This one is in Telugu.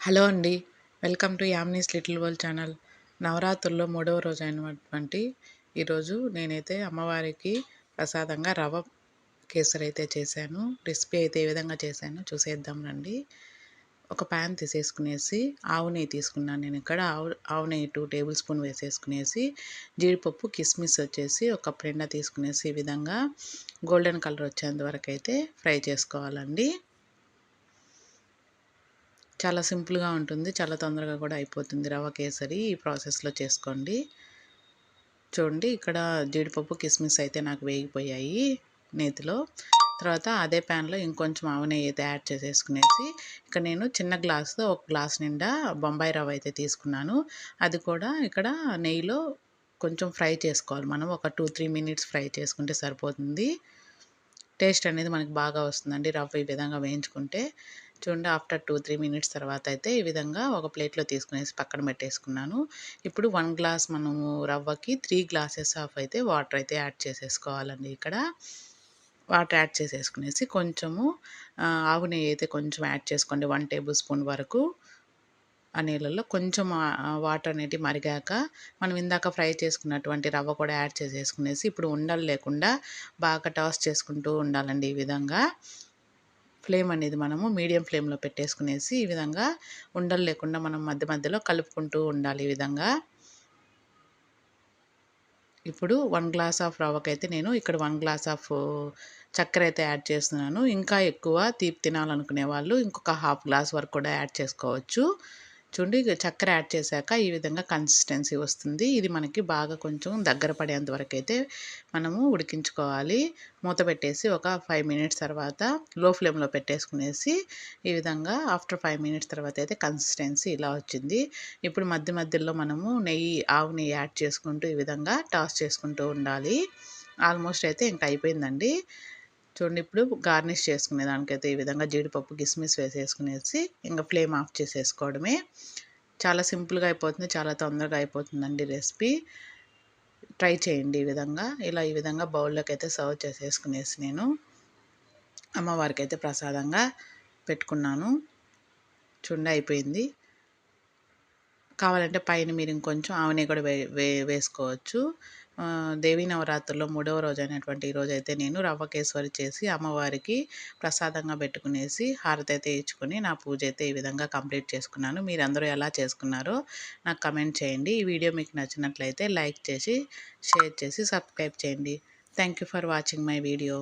హలో అండి. Welcome to Yamni's little world channel. నవరాత్రుల్లో మూడవ రోజు అయినటువంటి ఈరోజు నేనైతే అమ్మవారికి ప్రసాదంగా రవ కేసరి అయితే చేశాను. రెసిపీ అయితే ఏ విధంగా చేశానో చూసేద్దాం రండి. ఒక ప్యాన్ తీసేసుకునేసి ఆవు నెయ్యి తీసుకున్నాను నేను ఇక్కడ. ఆవు ఆవు నెయ్యి టూ టేబుల్ స్పూన్ వేసేసుకునేసి జీడిపప్పు కిస్మిస్ వచ్చేసి ఒక కప్పు నిండా తీసుకునేసి ఈ విధంగా గోల్డెన్ కలర్ వచ్చేంత వరకు అయితే ఫ్రై చేసుకోవాలండి. చాలా సింపుల్గా ఉంటుంది. చాలా తొందరగా కూడా అయిపోతుంది రవ్వ కేసరి. ఈ ప్రాసెస్లో చేసుకోండి. చూడండి ఇక్కడ జీడిపప్పు కిస్మిస్ అయితే నాకు వేగిపోయాయి నేతిలో. తర్వాత అదే ప్యాన్లో ఇంకొంచెం ఆవు నెయ్యి అయితే యాడ్ చేసేసుకునేసి ఇక్కడ నేను చిన్న గ్లాస్తో ఒక గ్లాస్ నిండా బొంబాయి రవ్వ అయితే తీసుకున్నాను. అది కూడా ఇక్కడ నెయ్యిలో కొంచెం ఫ్రై చేసుకోవాలి. మనం ఒక టూ త్రీ మినిట్స్ ఫ్రై చేసుకుంటే సరిపోతుంది. టేస్ట్ అనేది మనకి బాగా వస్తుందండి రవ్వ ఈ విధంగా వేయించుకుంటే. చూడండి ఆఫ్టర్ టూ త్రీ మినిట్స్ తర్వాత అయితే ఈ విధంగా ఒక ప్లేట్లో తీసుకునేసి పక్కన పెట్టేసుకున్నాను. ఇప్పుడు వన్ గ్లాస్ మనము రవ్వకి త్రీ గ్లాసెస్ ఆఫ్ అయితే వాటర్ అయితే యాడ్ చేసేసుకోవాలండి ఇక్కడ. వాటర్ యాడ్ చేసేసుకునేసి కొంచెము ఆవు నెయ్యి అయితే కొంచెం యాడ్ చేసుకోండి వన్ టేబుల్ స్పూన్ వరకు. ఆ నీళ్ళల్లో కొంచెం వాటర్ అనేది మరిగాక మనం ఇందాక ఫ్రై చేసుకున్నటువంటి రవ్వ కూడా యాడ్ చేసేసుకునేసి ఇప్పుడు ఉండలు లేకుండా బాగా టాస్ చేసుకుంటూ ఉండాలండి ఈ విధంగా. ఫ్లేమ్ అనేది మనము మీడియం ఫ్లేమ్లో పెట్టేసుకునేసి ఈ విధంగా ఉండలు లేకుండా మనం మధ్య మధ్యలో కలుపుకుంటూ ఉండాలి ఈ విధంగా. ఇప్పుడు వన్ గ్లాస్ ఆఫ్ రవ్వకైతే నేను ఇక్కడ వన్ గ్లాస్ ఆఫ్ చక్కెర అయితే యాడ్ చేస్తున్నాను. ఇంకా ఎక్కువ తీపి తినాలనుకునే వాళ్ళు ఇంకొక హాఫ్ గ్లాస్ వరకు కూడా యాడ్ చేసుకోవచ్చు. చూడండి చక్కెర యాడ్ చేశాక ఈ విధంగా కన్సిస్టెన్సీ వస్తుంది. ఇది మనకి బాగా కొంచెం దగ్గర పడేంత వరకు అయితే మనము ఉడికించుకోవాలి. మూత పెట్టేసి ఒక ఫైవ్ మినిట్స్ తర్వాత లో ఫ్లేమ్లో పెట్టేసుకునేసి ఈ విధంగా ఆఫ్టర్ ఫైవ్ మినిట్స్ తర్వాత అయితే కన్సిస్టెన్సీ ఇలా వచ్చింది. ఇప్పుడు మధ్య మధ్యలో మనము నెయ్యి ఆవు నెయ్యి యాడ్ చేసుకుంటూ ఈ విధంగా టాస్ చేసుకుంటూ ఉండాలి. ఆల్మోస్ట్ అయితే ఇంకా అయిపోయిందండి. చూడండి ఇప్పుడు గార్నిష్ చేసుకునే దానికైతే ఈ విధంగా జీడిపప్పు కిస్మిస్ వేసేసుకునేసి ఇంకా ఫ్లేమ్ ఆఫ్ చేసేసుకోవడమే. చాలా సింపుల్గా అయిపోతుంది చాలా తొందరగా అయిపోతుందండి రెసిపీ. ట్రై చేయండి ఈ విధంగా. ఇలా ఈ విధంగా బౌల్లోకి అయితే సర్వ్ చేసేసుకునేసి నేను అమ్మవారికి అయితే ప్రసాదంగా పెట్టుకున్నాను. చుండ అయిపోయింది. కావాలంటే పైన మీరు ఇంకొంచెం ఆమె కూడా వే వే వేసుకోవచ్చు. దేవీ నవరాత్రుల్లో మూడవ రోజు అయినటువంటి ఈరోజు అయితే నేను రవ్వ కేసరి చేసి అమ్మవారికి ప్రసాదంగా పెట్టుకునేసి హారతి అయితే ఇచ్చుకొని నా పూజ అయితే ఈ విధంగా కంప్లీట్ చేసుకున్నాను. మీరు అందరూ ఎలా చేసుకున్నారో నాకు కమెంట్ చేయండి. ఈ వీడియో మీకు నచ్చినట్లయితే లైక్ చేసి షేర్ చేసి సబ్స్క్రైబ్ చేయండి. Thank for watching my video.